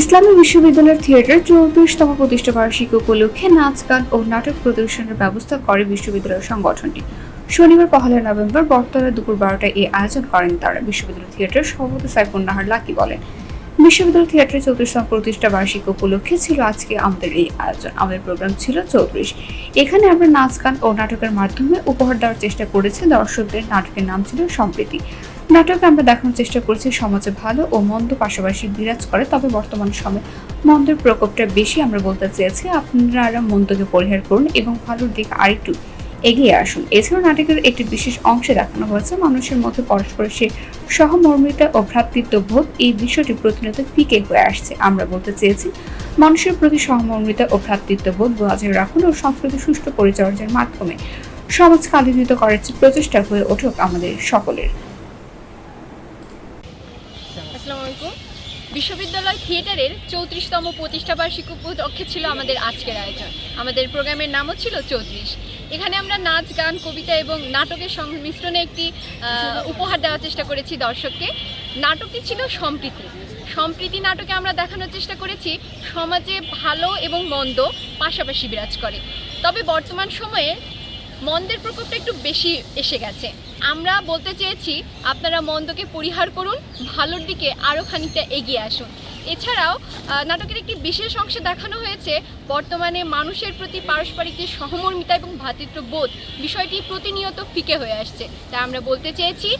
ইসলামী বিশ্ববিদ্যালয়ের থিয়েটার চৌত্রিশতম প্রতিষ্ঠা বার্ষিকী উপলক্ষে নাচ, গান ও নাটক প্রদর্শনের ব্যবস্থা করে বিশ্ববিদ্যালয় সংগঠনটি। শনিবার পহেলা নভেম্বর বর্তমানে দুপুর বারোটায় এই আয়োজন করেন তারা। বিশ্ববিদ্যালয় থিয়েটার সভাপতি সাইফুন নাহার লাকি বলেন বিশ্ববিদ্যালয় থিয়েটারের চৌত্রিশতম প্রতিষ্ঠা বার্ষিকী উপলক্ষে ছিল আজকে আমাদের এই আয়োজন। আমাদের প্রোগ্রাম ছিল চৌত্রিশ। এখানে আমরা নাচ, গান ও নাটকের মাধ্যমে উপহার দেওয়ার চেষ্টা করেছি। দর্শকদের নাটকের নাম ছিল সম্প্রীতি। নাটকে আমরা দেখানোর চেষ্টা করছি সমাজে ভালো ও মন্দ পাশাপাশি বিরাজ করে, তবে বর্তমান সময়ে মন্দের প্রকোপটা বেশি আমরা বলতে চেয়েছি। আপনারা মন্দকে পরিহার করুন এবং ভালোর দিকে আরেকটু এগিয়ে আসুন। এছাড়াও নাটকের একটি বিশেষ অংশে দেখানো হয়েছে, মানুষের মধ্যে পরস্পরের সে সহমর্মিতা ও ভ্রাতৃত্ব ভ্রাতৃত্ববোধ। এই বিষয়টি প্রতিনিয়ত ফিকে হয়ে আসছে, আমরা বলতে চেয়েছি। মানুষের প্রতি সহমর্মিতা ও ভ্রাতৃত্ববোধ বজায় রাখুন ও সংস্কৃতি সুষ্ঠু পরিচর্যার মাধ্যমে সমাজকে আলোকিত করার প্রচেষ্টা হয়ে উঠুক আমাদের সকলের। বিশ্ববিদ্যালয় থিয়েটারের চৌত্রিশতম প্রতিষ্ঠাবার্ষিক উপলক্ষে ছিল আমাদের আজকের আয়োজন। আমাদের প্রোগ্রামের নামও ছিল চৌত্রিশ। এখানে আমরা নাচ, গান, কবিতা এবং নাটকের সংমিশ্রণে একটি উপহার দেওয়ার চেষ্টা করেছি দর্শককে। নাটকটি ছিল সম্প্রীতি। সম্প্রীতি নাটকে আমরা দেখানোর চেষ্টা করেছি সমাজে ভালো এবং মন্দ পাশাপাশি বিরাজ করে। তবে বর্তমান সময়ে মন্দের প্রকোপটা একটু বেশি এসে গেছে। আমরা বলতে চেয়েছি, আপনারা মন্দকে পরিহার করুন, ভালোর দিকে আরও খানিকটা এগিয়ে আসুন। এছাড়াও নাটকের একটি বিশেষ অংশে দেখানো হয়েছে, বর্তমানে মানুষের প্রতি পারস্পরিক যে সহমর্মিতা এবং ভ্রাতৃত্ববোধ বিষয়টি প্রতিনিয়ত ফিকে হয়ে আসছে। তা আমরা বলতে চেয়েছি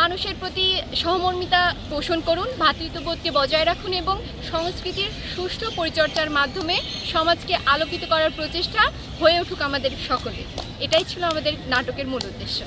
মানুষের প্রতি সহমর্মিতা পোষণ করুন, ভাতৃত্ববোধকে বজায় রাখুন এবং সংস্কৃতির সুষ্ঠু পরিচর্যার মাধ্যমে সমাজকে আলোকিত করার প্রচেষ্টা হয়ে উঠুক আমাদের সকলে এটাই ছিল আমাদের নাটকের মূল উদ্দেশ্য।